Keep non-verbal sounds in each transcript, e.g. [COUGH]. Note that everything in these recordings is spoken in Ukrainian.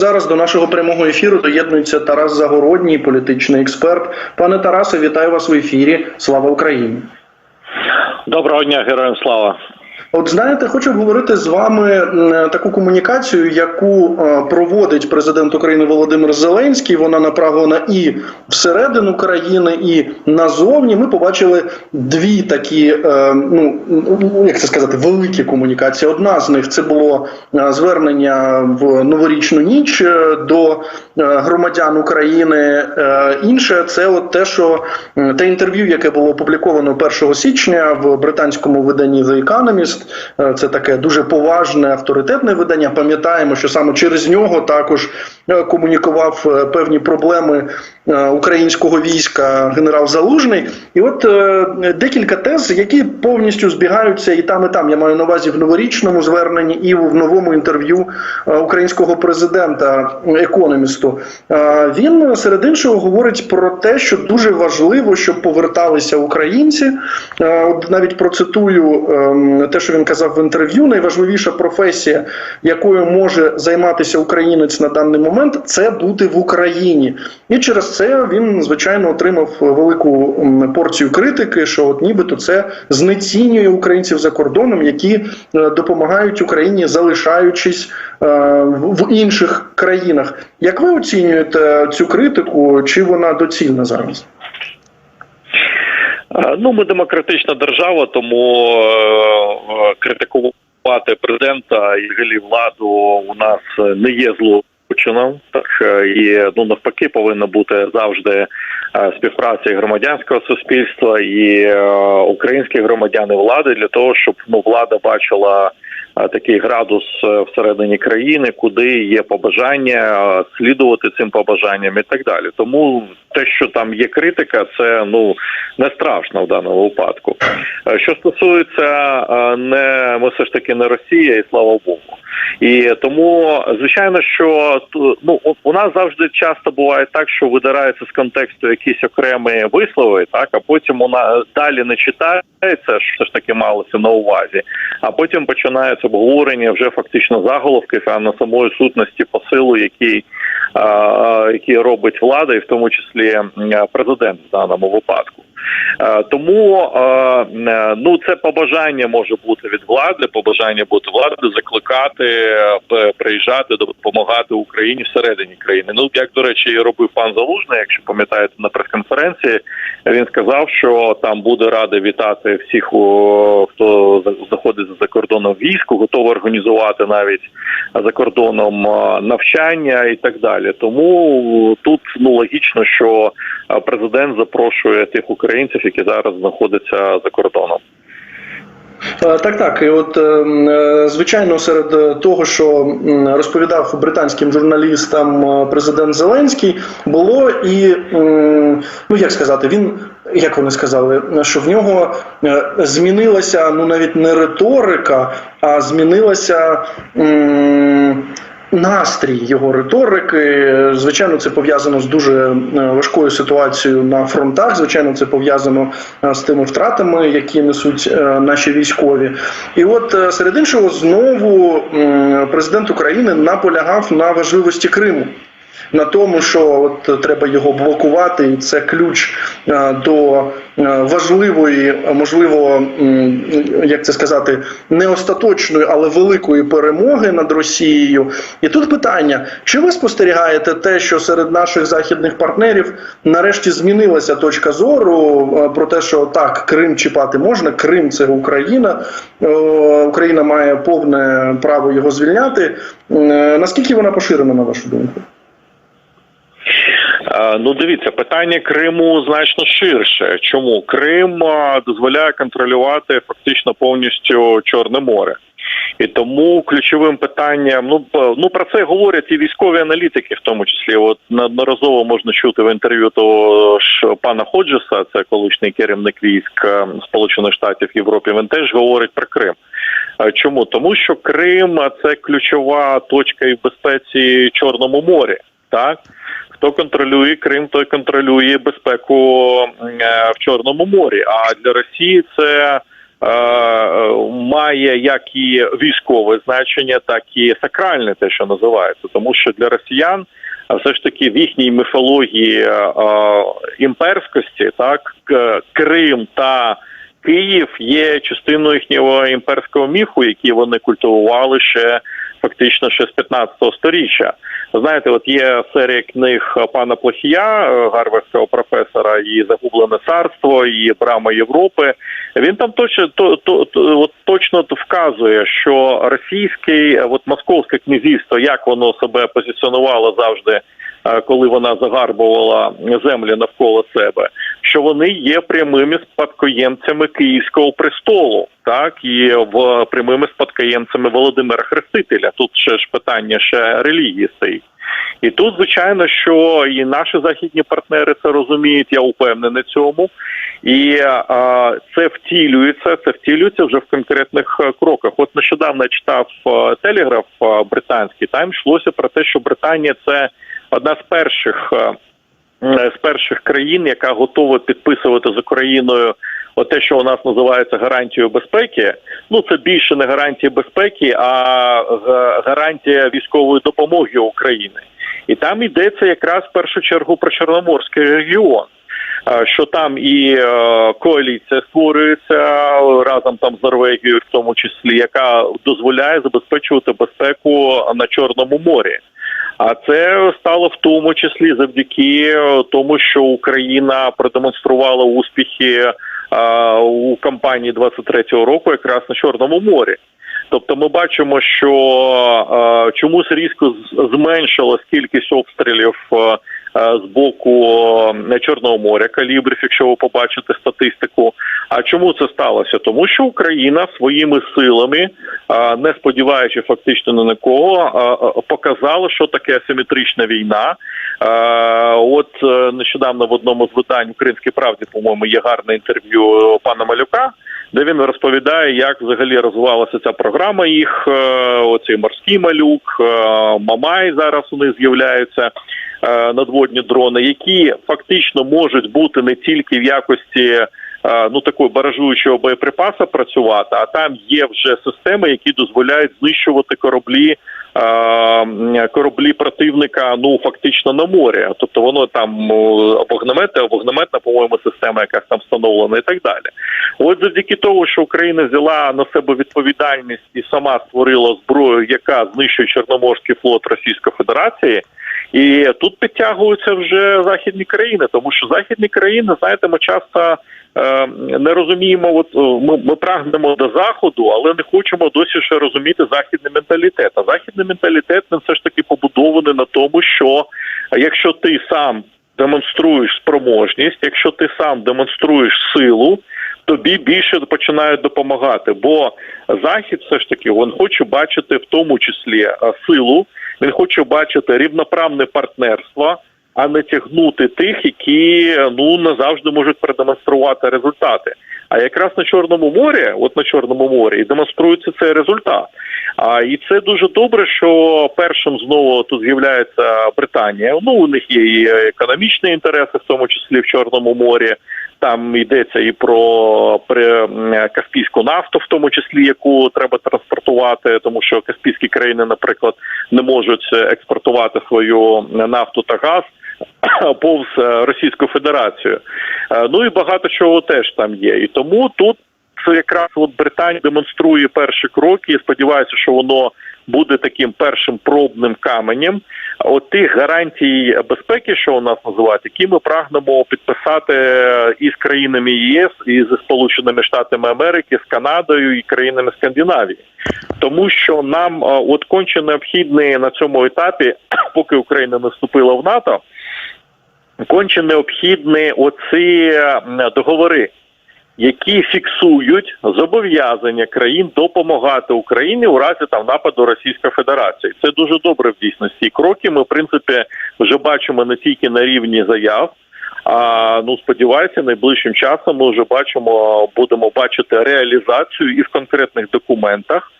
Зараз до нашого прямого ефіру доєднується Тарас Загородній, політичний експерт. Пане Тарасе, вітаю вас в ефірі. Слава Україні! Доброго дня, героям слава. От знаєте, хочу обговорити з вами таку комунікацію, яку е, проводить президент України Володимир Зеленський. Вона направлена і всередину країни, і назовні. Ми побачили дві такі, е, ну як це сказати, великі комунікації. Одна з них це було е, звернення в новорічну ніч до громадян України. Інше це от те, що те інтерв'ю, яке було опубліковано 1 січня в британському виданні The Economist, Е, це таке дуже поважне авторитетне видання. Пам'ятаємо, що саме через нього також е, комунікував е, певні проблеми українського війська генерал Залужний. І от декілька тез, які повністю збігаються і там, і там. Я маю на увазі в новорічному зверненні і в новому інтерв'ю українського президента економісту. Він серед іншого говорить про те, що дуже важливо, щоб поверталися українці. От навіть процитую ем, те, що він казав в інтерв'ю. Найважливіша професія, якою може займатися українець на даний момент, це бути в Україні. І через це він звичайно отримав велику порцію критики, що от нібито це знецінює українців за кордоном, які е, допомагають Україні, залишаючись е, в в інших країнах. Як ви оцінюєте цю критику? Чи вона доцільна зараз? Е, Ну, ми демократична держава, тому е, е, критикувати президента і взагалі владу у нас не є злочином. Так і ну навпаки повинна бути завжди співпраця громадянського суспільства і українських громадян і влади для того, щоб ну влада бачила. Е, Такий градус е, всередині країни, куди є побажання е, слідувати цим побажанням і так далі. Тому те, що там є критика, це ну не страшно в даному випадку. Що стосується не ми все ж таки не Росія, і слава Богу. І тому, звичайно, що ну у- нас завжди часто буває так, що видирається з контексту якісь окремі вислови, так а потім вона далі не читається, що ж таки малося на увазі. А потім починається обговорення вже фактично заголовків, а на самої сутності посилу, який які робить влада, і в тому числі президент в даному випадку. Е, Тому е, е, ну це побажання може бути від влади, побажання бути влади, закликати приїжджати, допомагати Україні всередині країни. Ну як до речі, і робив пан Залужний, якщо пам'ятаєте на прес-конференції, він сказав, що там буде радий вітати всіх, хто за- знаходиться за кордоном війську, готовий організувати навіть за кордоном навчання і так далі. Тому тут ну логічно, що президент запрошує тих українців, які зараз знаходяться за кордоном. Е, Так, так. І от е, м, е, звичайно, серед того, що розповідав британським журналістам е, президент Зеленський, було і ну як сказати, він. Як вони сказали, що в нього змінилася ну навіть не риторика, а змінилася м, настрій його риторики. Звичайно, це пов'язано з дуже е, важкою ситуацією на фронтах. Звичайно, це пов'язано е, з тими втратами, які несуть е, наші військові. І от серед іншого, знову президент України наполягав на важливості Криму. На тому, що от треба його блокувати, і це ключ е, до е, важливої, можливо, як це сказати, не остаточної, але великої перемоги над Росією. І тут питання: чи ви спостерігаєте те, що серед наших західних партнерів нарешті змінилася точка зору е, про те, що так, Крим чіпати можна, Крим це Україна, Україна має повне право його звільняти. Наскільки вона поширена, на вашу думку? Е, Ну, дивіться, питання Криму значно ширше. Чому Крим е, дозволяє контролювати фактично повністю Чорне море? І тому ключовим питанням, ну ну про це говорять і військові аналітики, в тому числі. От неодноразово можна чути в інтерв'ю того ж пана Ходжеса, це колишній керівник військ е, Сполучених Штатів Європи. Він теж говорить про Крим. Чому? Тому що Крим це ключова точка і в безпеці Чорному морі. Так хто контролює Крим, той контролює безпеку е, в Чорному морі. А для Росії це е, має як і військове значення, так і сакральне, те, що називається, тому що для росіян. А все ж таки в їхній міфології е, е, імперськості, так Крим та Київ є частиною їхнього імперського міфу, який вони культивували ще фактично ще з 15-го сторіччя. Знаєте, от є серія книг пана Плохія, е, гарвардського професора, і Загублене царство, і Брама Європи. Він там точно то, то, то от точно вказує, що російське, от московське князівство, як воно себе позиціонувало завжди. Е, Коли вона загарбувала землі навколо себе, що вони є прямими спадкоємцями Київського престолу, так і в прямими спадкоємцями Володимира Хрестителя. Тут ще ж питання ще релігії стоїть. І тут, звичайно, що і наші західні партнери це розуміють, я упевнений цьому. І а, це втілюється, це втілюється вже в конкретних е, кроках. От нещодавно читав е, телеграф е, британський. Там йшлося про те, що Британія це одна з перших. е, З перших країн, яка готова підписувати з Україною те, що у нас називається гарантією безпеки. Ну це більше не гарантія безпеки, а гарантія військової допомоги України. І там йдеться якраз в першу чергу про Чорноморський регіон. Що там і е, коаліція створюється разом там з Норвегією, в тому числі, яка дозволяє забезпечувати безпеку на Чорному морі. А це стало в тому числі завдяки е, тому, що Україна продемонструвала успіхи е, у кампанії 23-го року, якраз на Чорному морі. Тобто, ми бачимо, що е, чомусь різко зменшилась кількість обстрілів з боку е, Чорного моря калібрів, якщо ви побачите статистику. А чому це сталося? Тому що Україна своїми силами, е, не сподіваючи фактично на кого, е, е, показала, що таке асиметрична війна. Е, От е, нещодавно в одному з видань Українській правді, по-моєму, є гарне інтерв'ю пана Малюка, де він розповідає, як взагалі розвивалася ця програма. Їх е, оцей морський малюк, е, Мамай зараз у них з'являються е, надводні дрони, які фактично можуть бути не тільки в якості. е, Ну, такої баражуючого боєприпаса працювати, а там є вже системи, які дозволяють знищувати кораблі е, кораблі противника ну фактично на морі. Тобто воно там вогнемети, вогнеметна, по-моєму, система, якась там встановлена, і так далі. От завдяки тому, що Україна взяла на себе відповідальність і сама створила зброю, яка знищує Чорноморський флот Російської Федерації. І тут підтягуються вже західні країни, тому що західні країни, знаєте, ми часто е, не розуміємо. От е, ми, ми прагнемо до заходу, але не хочемо досі ще розуміти західний менталітет. А західний менталітет він все ж таки побудований на тому, що якщо ти сам демонструєш спроможність, якщо ти сам демонструєш силу. Тобі більше починають допомагати, бо захід все ж таки він хоче бачити в тому числі е, силу, він хоче бачити рівноправне партнерство, а не тягнути тих, які ну не завжди можуть продемонструвати результати. А якраз на Чорному морі, от на Чорному морі, і демонструється цей результат. А і це дуже добре, що першим знову тут з'являється Британія. Ну у них є і економічні інтереси, в тому числі в Чорному морі. Там йдеться і про каспійську нафту, в тому числі яку треба транспортувати, тому що каспійські країни, наприклад, не можуть експортувати свою нафту та газ [CLEARS THROAT] повз е, Російську Федерацію. Е, Ну і багато чого теж там є. І тому тут це якраз от Британія демонструє перші кроки. і Сподіваюся, що воно буде таким першим пробним каменем. От тих гарантій безпеки, що у нас називають, які ми прагнемо підписати із країнами ЄС, і зі Сполученими Штатами Америки, з Канадою і країнами Скандинавії, тому що нам е, от конче необхідний на цьому етапі, [CLEARS THROAT] поки Україна не вступила в НАТО, конче необхідні оці е, договори які фіксують зобов'язання країн допомагати Україні у разі там нападу Російської Федерації. Це дуже добре в дійсності. Кроки ми в принципі вже бачимо не тільки на рівні заяв. А ну сподіваюся, найближчим часом ми вже бачимо, будемо бачити реалізацію і в конкретних документах.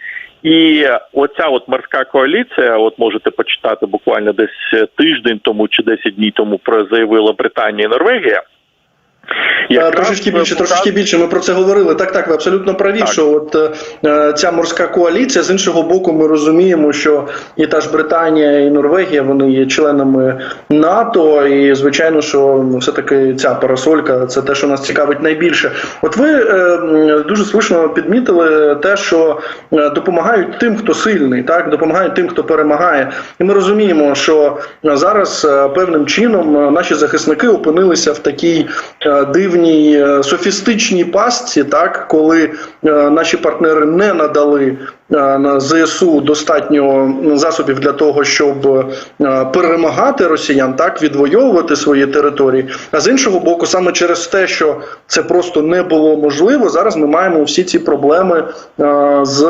І оця от морська коаліція, от можете почитати буквально десь тиждень тому чи 10 днів тому про заявила Британія і Норвегія Якраз Трошечки більше, показ- трошечки більше. Ми про це говорили. Так, так, ви абсолютно праві, Так. що от е, ця морська коаліція з іншого боку, ми розуміємо, що і та ж Британія, і Норвегія вони є членами НАТО, і звичайно, що ну, все таки ця парасолька це те, що нас цікавить найбільше. От ви е, дуже слушно підмітили те, що е, допомагають тим, хто сильний, так допомагають тим, хто перемагає. І ми розуміємо, що зараз е, певним чином е, наші захисники опинилися в такій е, дивній е, софістичній пастці, так коли е, наші партнери не надали на ЗСУ достатньо засобів для того, щоб е, перемагати росіян, так відвоювати свої території. А з іншого боку, саме через те, що це просто не було можливо, зараз ми маємо всі ці проблеми е, з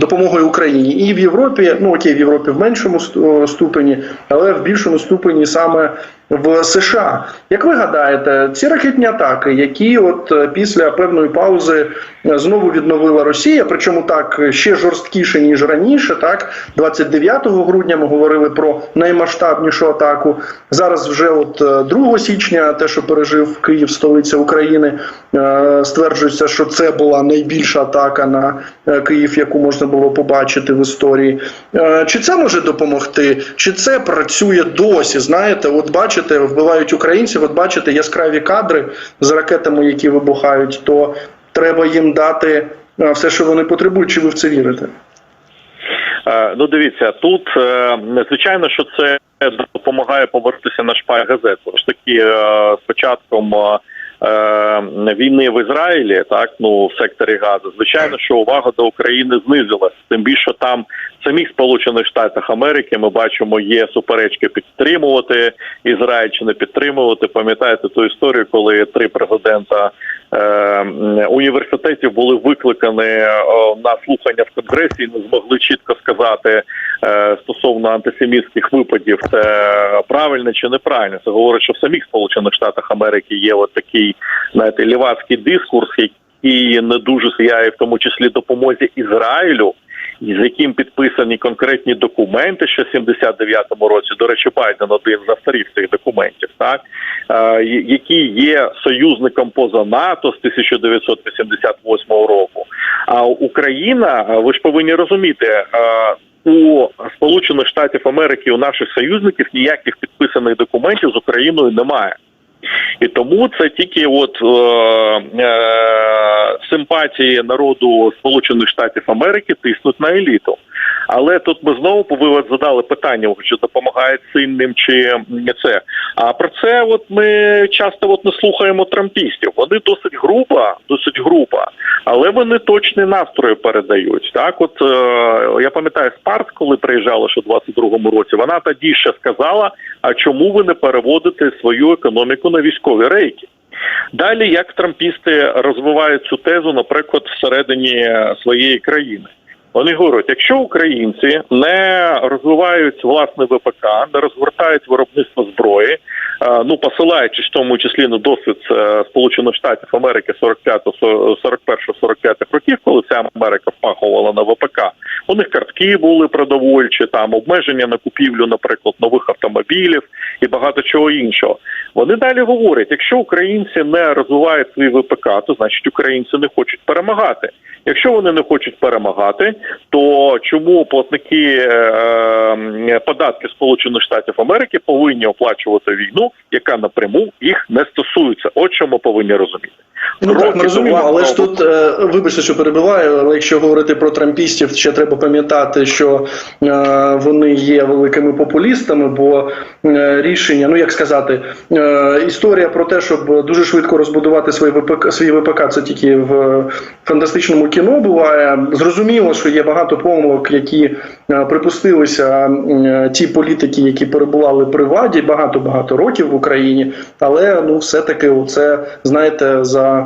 допомогою Україні і в Європі. Ну окей, в Європі в меншому ступені, але в більшому ступені саме в США. Як ви гадаєте, ці ракетні атаки, які от е, після певної паузи е, знову відновила Росія, причому так е, ще жорсткіше ніж раніше, так 29 грудня ми говорили про наймасштабнішу атаку. Зараз вже от е, 2 січня, те, що пережив Київ, столиця України, е, стверджується, що це була найбільша атака на е, Київ, яку можна було побачити в історії. Е, Чи це може допомогти? Чи це працює досі? Знаєте, от бачите, вбивають українців, от бачите яскраві кадри з ракетами, які вибухають, то треба їм дати е, все, що вони потребують. Чи ви в це вірите? Е, Ну, дивіться, тут е, звичайно, що це допомагає повернутися на шпаль газет. Тож таки, е, з війни в Ізраїлі, так ну в секторі Газу, звичайно, що увага до України знизилась. Тим більше там самих Сполучених Штатах Америки ми бачимо, є суперечки підтримувати Ізраїль чи не підтримувати. Пам'ятаєте ту історію, коли три президента е, університетів були викликані е, на слухання в конгресі і не змогли чітко сказати е, стосовно антисемітських випадів, це правильно чи неправильно. Це говорить, що в самих Сполучених Штатах Америки є от такий знаєте, лівацький дискурс, який не дуже сприяє в тому числі допомозі Ізраїлю. З яким підписані конкретні документи ще в 79-му році. До речі, Байден один з авторів цих документів, так який є союзником поза НАТО з 1988 року. А Україна, ви ж повинні розуміти, у Сполучених Штатів Америки у наших союзників ніяких підписаних документів з Україною немає. І тому це тільки от е, е, симпатії народу Сполучених Штатів Америки тиснуть на еліту. Але тут ми знову ви задали питання, чи допомагає сильним, чи це. А про це от ми часто от не слухаємо трампістів. Вони досить грубо, досить грубо, але вони точні настрої передають. Так, от е, я пам'ятаю Спарт, коли приїжджала ще в 22-му році, вона тоді ще сказала: а чому ви не переводите свою економіку на військові рейки? Далі як трампісти розвивають цю тезу, наприклад, всередині своєї країни. Вони говорять, якщо українці не розвивають власне ВПК, не розгортають виробництво зброї, е, ну посилаючись в тому числі на досвід е, Сполучених Штатів Америки 41-45 років, коли вся Америка впахувала на ВПК, у них картки були продовольчі, там обмеження на купівлю, наприклад, нових автомобілів і багато чого іншого. Вони далі говорять: якщо українці не розвивають свій ВПК, то значить українці не хочуть перемагати. Якщо вони не хочуть перемагати, то чому платники е, податки Сполучених Штатів Америки повинні оплачувати війну, яка напряму їх не стосується? От що ми повинні розуміти. Ну так, ми розуміємо, але ж тут е, вибачте, що перебиваю, але якщо говорити про трампістів, ще треба пам'ятати, що е, вони є великими популістами, бо е, рішення, ну як сказати, історія про те, щоб дуже швидко розбудувати свій ВПК, свій ВПК, це тільки в фантастичному кіно буває. Зрозуміло, що є багато помилок, які припустилися ті політики, які перебували при владі багато багато років в Україні, але ну все таки, це знаєте, за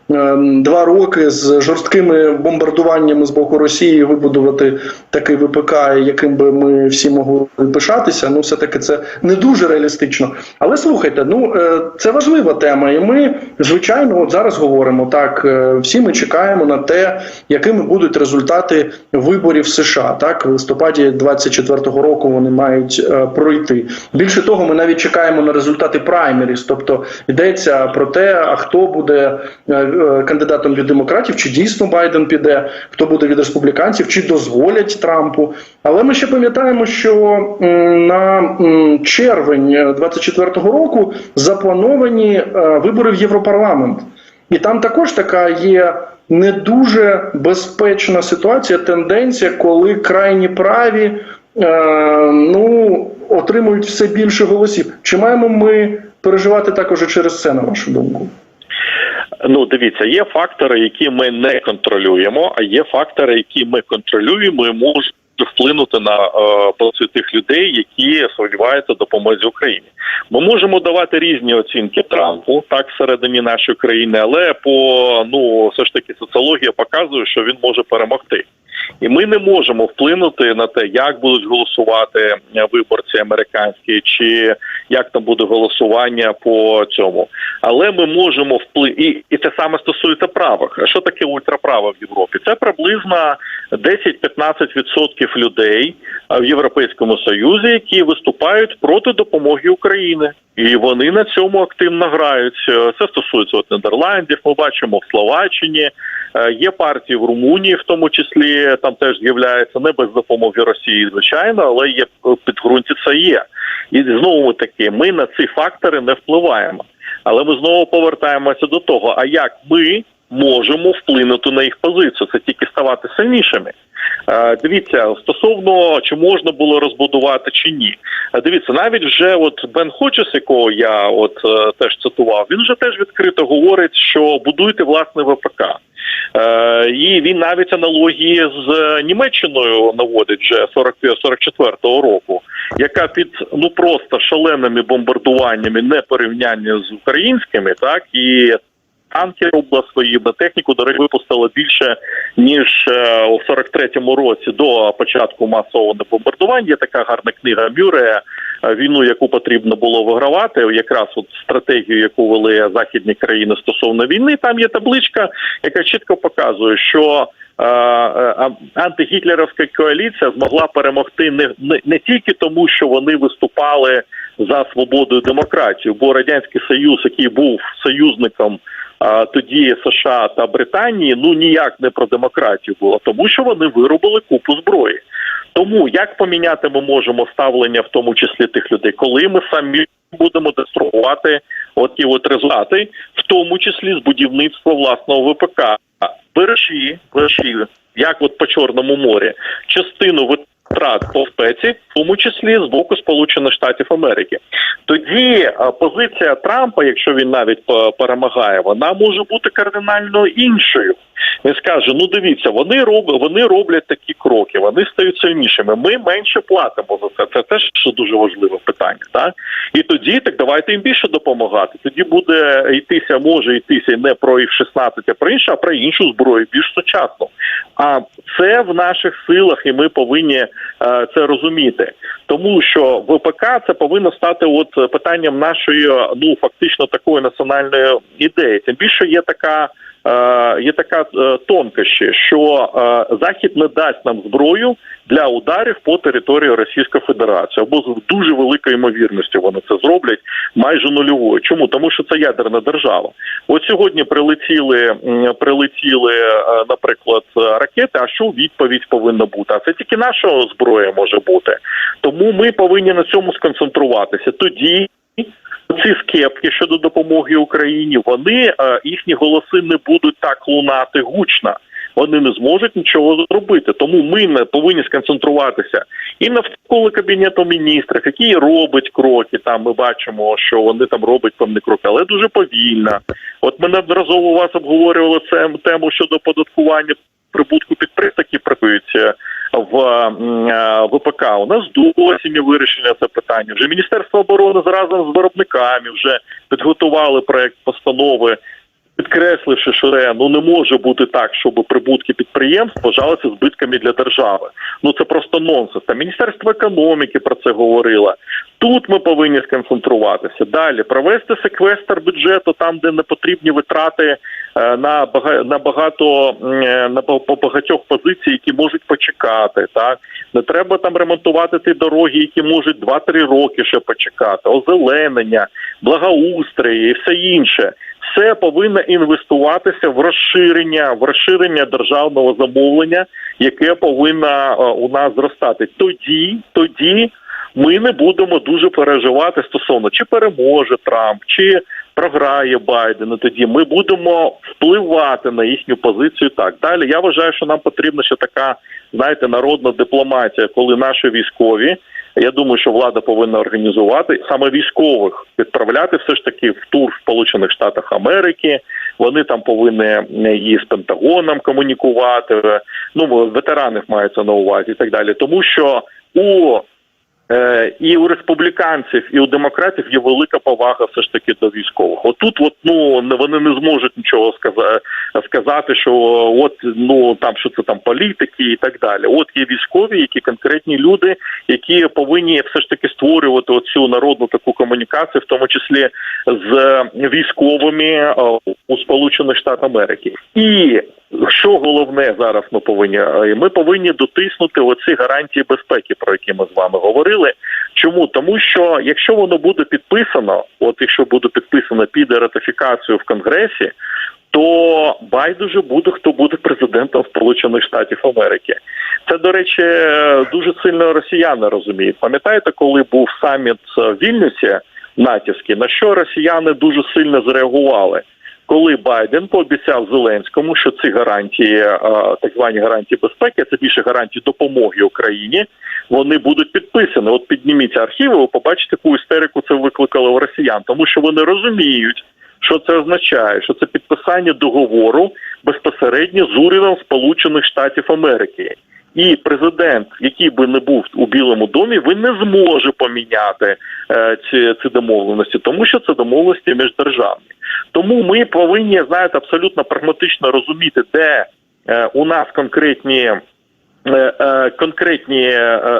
два роки з жорсткими бомбардуваннями з боку Росії вибудувати такий ВПК, яким би ми всі могли пишатися. Ну, все таки це не дуже реалістично. Але слухайте, ну е, це важлива тема, і ми звичайно от зараз говоримо так. е, Всі ми чекаємо на те, якими будуть результати виборів США. Так, в листопаді 24-го року вони мають е, пройти. Більше того, ми навіть чекаємо на результати праймеріс, тобто йдеться про те, а хто буде кандидатом від демократів, чи дійсно Байден піде, хто буде від республіканців, чи дозволять Трампу. Але ми ще пам'ятаємо, що на червень 24-го року заплановані е, вибори в Європарламент. І там також така є не дуже безпечна ситуація, тенденція, коли крайні праві е, ну, отримують все більше голосів. Чи маємо ми переживати також через це, на вашу думку? Ну, дивіться, є фактори, які ми не контролюємо, а є фактори, які ми контролюємо і можуть вплинути на е, позицію тих людей, які сподіваються допомозі Україні. Ми можемо давати різні оцінки Трампу так всередині нашої країни, але по ну все ж таки соціологія показує, що він може перемогти. І ми не можемо вплинути на те, як будуть голосувати е, виборці американські, чи як там буде голосування по цьому. Але ми можемо вплив... і, і це саме стосується правих. Що таке ультраправа в Європі? Це приблизно 10-15% людей в Європейському Союзі, які виступають проти допомоги України. І вони на цьому активно грають. Е, Це стосується от Нідерландів. Ми бачимо в Словаччині. Е, Є партії в Румунії, в тому числі там теж з'являється не без допомоги Росії, звичайно, але є е, підґрунті це є. І знову таки, ми на ці фактори не впливаємо. Але ми знову повертаємося до того: а як ми можемо вплинути на їх позицію? Це тільки ставати сильнішими. Е, Дивіться, стосовно чи можна було розбудувати чи ні. Е, Дивіться, навіть вже от Бен Ходжес, якого я от теж цитував, він вже теж відкрито говорить, що будуйте власне ВПК. Е, і він навіть аналогії з Німеччиною наводить вже 40 44-го року, яка під ну просто шаленими бомбардуваннями не порівняння з українськими, так і танки свої техніку, до речі, випустила більше ніж е, у 43-му році до початку масового бомбардування. Є така гарна книга Мюрея е, війну, яку потрібно було вигравати, якраз от стратегію, яку вели західні країни стосовно війни. Там є табличка, яка чітко показує, що е, антигітлерівська коаліція змогла перемогти не, не, не тільки тому, що вони виступали за свободу і демократію, бо радянський союз, який був союзником. Тоді США та Британії ну ніяк не про демократію було, тому що вони виробили купу зброї. Тому як поміняти ми можемо ставлення, в тому числі тих людей, коли ми самі будемо деструвати оті от результати, в тому числі з будівництва власного ВПК. Бережі, бережі, як от по Чорному морі, частину витрат по спеці, в тому числі з боку Сполучених Штатів Америки. Тоді позиція Трампа, якщо він навіть по- перемагає, вона може бути кардинально іншою. Він скаже: ну дивіться, вони роб, вони роблять такі кроки, вони стають сильнішими. Ми менше платимо за це. Це теж дуже важливе питання. Так і тоді так давайте їм більше допомагати. Тоді буде йтися, може йтися не про їх 16, а про інше, а про іншу зброю більш сучасну. А це в наших силах, і ми повинні е, це розуміти. Тому що ВПК це повинно стати от питанням нашої ну фактично такої національної ідеї. Тим більше є така. Е, Є така е, тонкощі, що е, Захід не дасть нам зброю для ударів по території Російської Федерації, або з дуже великою ймовірністю вони це зроблять майже нульовою. Чому тому, що це ядерна держава? От сьогодні прилетіли прилетіли, наприклад, ракети. А що відповідь повинна бути? А це тільки наша зброя може бути. Тому ми повинні на цьому сконцентруватися. Тоді ці скепки щодо допомоги Україні, вони е, їхні голоси не будуть так лунати гучно. Вони не зможуть нічого зробити. Тому ми не повинні сконцентруватися і навколо кабінету міністрів, який робить кроки. Там ми бачимо, що вони там роблять певні кроки, але дуже повільно. От ми неодноразово у вас обговорювали це тему щодо податкування прибутку підприємств, які працюють е, в е, ВПК. У нас до не вирішення це питання. Вже Міністерство оборони разом з виробниками вже підготували проект постанови підкресливши, що це, ну не може бути так, щоб прибутки підприємств вважалися збитками для держави. Ну це просто нонсенс. Та міністерство економіки про це говорило. Тут ми повинні сконцентруватися. Далі провести секвестр бюджету там, де не потрібні витрати е, на на багато е, на по багатьох позицій, які можуть почекати. Так не треба там ремонтувати ті дороги, які можуть 2-3 роки ще почекати, озеленення, благоустрій і все інше. Все повинно інвестуватися в розширення, в розширення державного замовлення, яке повинно е, у нас зростати. Тоді, тоді ми не будемо дуже переживати стосовно чи переможе Трамп, чи програє Байден. Тоді ми будемо впливати на їхню позицію. Так далі. Я вважаю, що нам потрібна ще така, знаєте, народна дипломатія, коли наші військові. Я думаю, що влада повинна організувати саме військових відправляти все ж таки в тур в Сполучених Штатах Америки. Вони там повинні е, і з Пентагоном комунікувати. Ну ветеранів мається на увазі і так далі. Тому що у і у республіканців, і у демократів є велика повага все ж таки до військових. Отут, от ну вони не зможуть нічого сказати, сказати, що от ну там що це там політики і так далі. От є військові, які конкретні люди, які повинні все ж таки створювати оцю народну таку комунікацію, в тому числі з військовими е, у Сполучених Штатах Америки. І що головне зараз ми повинні е, ми повинні дотиснути оці гарантії безпеки, про які ми з вами говорили. Чому тому, що якщо воно буде підписано, от якщо буде підписано, піде ратифікацію в Конгресі, то байдуже буде хто буде президентом Сполучених Штатів Америки. Це до речі, дуже сильно росіяни розуміють. Пам'ятаєте, коли був саміт в Вільнюсі натівський, на що росіяни дуже сильно зреагували? Коли Байден пообіцяв Зеленському, що ці гарантії, е, так звані гарантії безпеки, це більше гарантії допомоги Україні, вони будуть підписані. От підніміться архіви, ви побачите, яку істерику це викликало у росіян, тому що вони розуміють, що це означає, що це підписання договору безпосередньо з урядом Сполучених Штатів Америки. І президент, який би не був у Білому домі, він не зможе поміняти е, ці, ці домовленості, тому що це домовленості міждержавні. Тому ми повинні знаєте, абсолютно прагматично розуміти, де е, у нас конкретні. е, е, Конкретні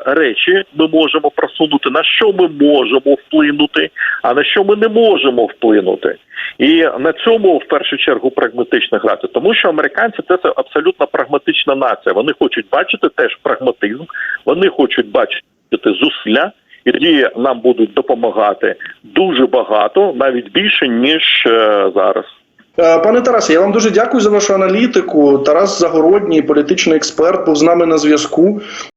речі ми можемо просунути, на що ми можемо вплинути, а на що ми не можемо вплинути, і на цьому в першу чергу прагматично грати, тому що американці це абсолютно прагматична нація. Вони хочуть бачити теж прагматизм, вони хочуть бачити зусилля, і тоді нам будуть допомагати дуже багато, навіть більше ніж е, зараз. Е, Пане Тарасе, я вам дуже дякую за вашу аналітику. Тарас Загородній, політичний експерт, був з нами на зв'язку.